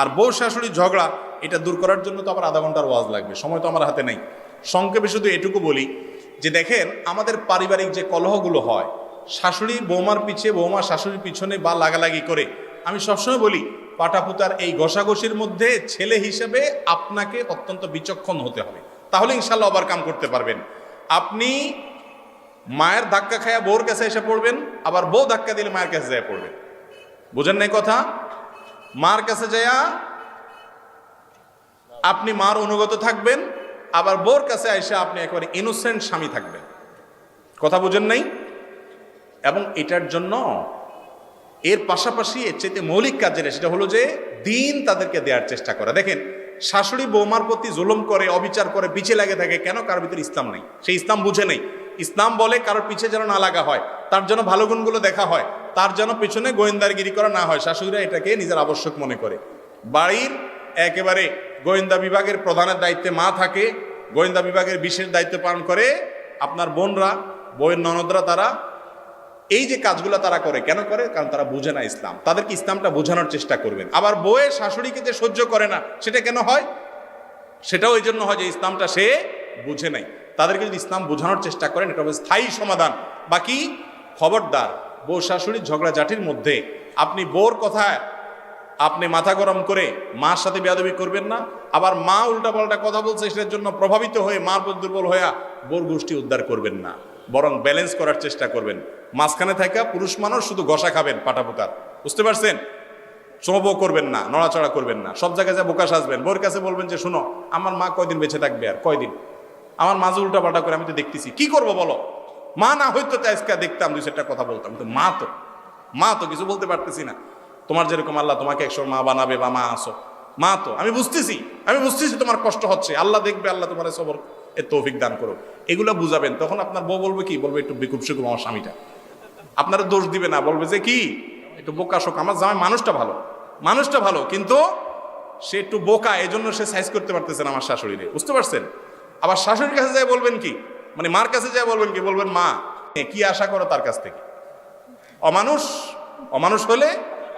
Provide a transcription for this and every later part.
আর বউ শাশুড়ি ঝগড়া, এটা দূর করার জন্য তো আবার আধা ঘণ্টার ওয়াজ লাগবে, সময় তো আমার হাতে নেই। সংক্ষেপে শুধু এটুকু বলি যে দেখেন, আমাদের পারিবারিক যে কলহগুলো হয়, শাশুড়ি বৌমার পিছে, বৌমা শাশুড়ির পিছনে বা লাগালাগি করে, আমি সবসময় বলি, পাটাপুতার এই ঘষাঘষির মধ্যে ছেলে হিসেবে আপনাকে অত্যন্ত বিচক্ষণ হতে হবে। তাহলে ইনশাল্লাহ আবার কাম করতে পারবেন। আপনি মায়ের ধাক্কা খায়া বউর কাছে এসে পড়বেন, আবার বউ ধাক্কা দিলে মায়ের কাছে যায় পড়বেন। বুঝেন নাই কথা? মার কাছে যায়া আপনি মার অনুগত থাকবেন, আবার বোর কাছে আইসা আপনি একেবারে ইনোসেন্ট স্বামী থাকবেন। কথা বুঝেন নাই? এবং এটার জন্য এর পাশাপাশি এর চাইতে মৌলিক কাজ যেটা, সেটা হলো যে দিন তাদেরকে দেওয়ার চেষ্টা করা। দেখেন, শাশুড়ি বৌমার প্রতি জুলুম করে, অবিচার করে পিছিয়ে লাগে থাকে কেন? কারোর ভিতরে ইসলাম নেই। সেই ইসলাম বুঝে নেই। ইসলাম বলে কারোর পিছে যেন না লাগা হয়, তার জন্য ভালো গুণগুলো দেখা হয়। তার যেন পিছনে গোয়েন্দারগিরি করা না হয়। শাশুড়িরা এটাকে নিজের আবশ্যক মনে করে। বাড়ির একেবারে গোয়েন্দা বিভাগের প্রধানের দায়িত্বে মা থাকে, গোয়েন্দা বিভাগের বিশেষ দায়িত্ব পালন করে আপনার বোনরা বইয়ের ননদরা তারা এই যে কাজগুলো তারা করে, কেন করে? কারণ তারা বুঝে না ইসলাম। তাদেরকে ইসলামটা বোঝানোর চেষ্টা করবেন। আবার বইয়ের শাশুড়িকে যে সহ্য করে না, সেটা কেন হয়? সেটাও এই জন্য হয় যে ইসলামটা সে বুঝে নাই। তাদেরকে যদি ইসলাম বোঝানোর চেষ্টা করেন, এটা হবে স্থায়ী সমাধান। বাকি খবরদার বউ শাশুড়ির ঝগড়াঝাটির মধ্যে আপনি বোর কথায় আপনি মাথা গরম করে মার সাথে বেয়াদবি করবেন না, আবার মা উল্টাপাল্টা কথা বলছে, সেটার জন্য প্রভাবিত হয়ে মার প্রতি দুর্বল হয়ে বোর গোষ্ঠী উদ্ধার করবেন না, বরং ব্যালেন্স করার চেষ্টা করবেন। মাঝখানে থাকা পুরুষ মানুষ শুধু ঘষা খাবেন পাটাপোতার বুঝতে পারছেন? সমব করবেন না, নড়াচড়া করবেন না। সব জায়গায় যা বোকা সাজবেন বোর কাছে বলবেন যে, শুনো, আমার মা কয়দিন বেঁচে থাকবে আর? কয়দিন? আমার মাঝে উল্টা পাল্টা করে, আমি তো দেখতেছি। কি করব বলো? মা না হয়তো আজকে দেখতাম দুই চারটা কথা বলতাম, কিন্তু মা তো মা তো কিছু বলতে পারতেছি না। তোমার যেরকম আল্লাহ তোমাকে একশো মা বানাবে বা মা আসো মা তো, আমি বুঝতেছি আমি বুঝতেছি তোমার কষ্ট হচ্ছে, আল্লাহ দেখবে, আল্লাহ তোমার সবর এ তৌফিক দান করো এগুলো বুঝাবেন, তখন আপনার বউ বলবে কি, বলবে একটু বিকুপ শিকুপ আমার স্বামীটা। আপনারা দোষ দিবে না, বলবে যে কি, একটু বোকা শোক, আমার জামাই মানুষটা ভালো মানুষটা ভালো, কিন্তু সে একটু বোকা এই জন্য সে সাইজ করতে পারতেছে না আমার শাশুড়িরে, বুঝতে পারছেন? আবার শাশুড়ির কাছে যায় বলবেন কি মানে মার কাছে যায় বলবেন কি? বলবেন মা। এ, কি আশা করো তার কাছ থেকে? অমানুষ অমানুষ হলে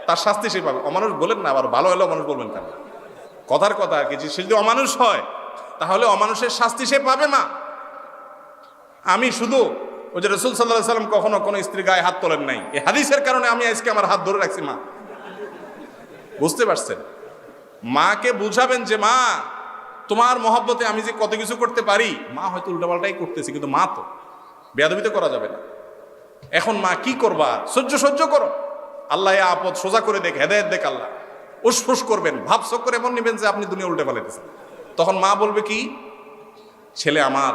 তার শাস্তি সে পাবে। অমানুষ বলেন না আবার ভালো হলে অমানুষ বলবেন কেন? কথার কথা আর কি সে যদি অমানুষ হয় তাহলে অমানুষের শাস্তি সে পাবে মা। আমি শুধু ওই যে রসুল সাল্লাহ সাল্লাম কখনো কোনো স্ত্রী গায়ে হাত তোলেন নাই। এই হাদিসের কারণে আমি আজকে আমার হাত ধরে রাখছি মা। বুঝতে পারছেন? মাকে বুঝাবেন যে মা তোমার মহব্বতে আমি যে কত কিছু করতে পারি, মা হয়তো উল্টাপাল্টাই করতেছি, কিন্তু মা তো। বেয়াদবি তো করা যাবে না। এখন মা কি করবা? সহ্য সহ্য করো। আল্লাহ আপদ সোজা করে দেখ, হেদায়ত দেখ আল্লাহ। উসফুস করবেন, ভাব করে এমন নেবেন যে আপনি দুনিয়া উল্টে পালাইতেছেন তখন মা বলবে কি? ছেলে আমার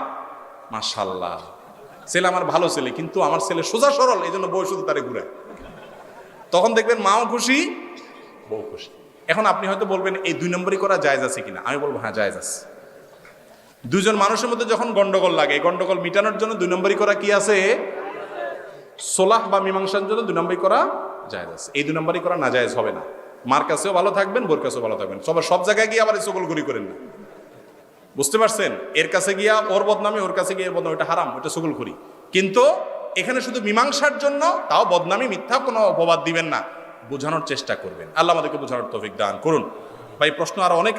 মাশাল্লাহ ছেলে আমার ভালো ছেলে, কিন্তু আমার ছেলে সোজা সরল এই জন্য বউ শুধু তারে ঘুরায়। তখন দেখবেন মাও খুশি, বউ খুশি। এখন আপনি হয়তো বলবেন, এই দুই নম্বরই করা জায়জ আছে কিনা? আমি বলব হ্যাঁ জায়জ আছে। দুজন মানুষের মধ্যে যখন গন্ডগোল লাগে গন্ডগোল মিটানোর জন্য দুই নম্বরই করা কি আছে? সোলাহ বা মীমাংসার জন্য দুই নম্বরই করা জায়জ আছে। এই দুই নম্বরই করা না জায়জ হবে না। মার কাছেও ভালো থাকবেন, বোর কাছেও ভালো থাকবেন। সবার সব জায়গায় গিয়ে আবার সকল ঘুরি করেন না। বুঝতে পারছেন? এর কাছে গিয়া ওর বদনামে, ওর কাছে গিয়ে বদনাম ওটা হারাম ওটা সকল ঘুরি কিন্তু এখানে শুধু মীমাংসার জন্য তাও বদনামি মিথ্যা কোনো অপবাদ দিবেন না। বোঝানোর চেষ্টা করবেন। আল্লাহ আমাদেরকে বোঝানোর তৌফিক দান করুন। ভাই প্রশ্ন আরও অনেক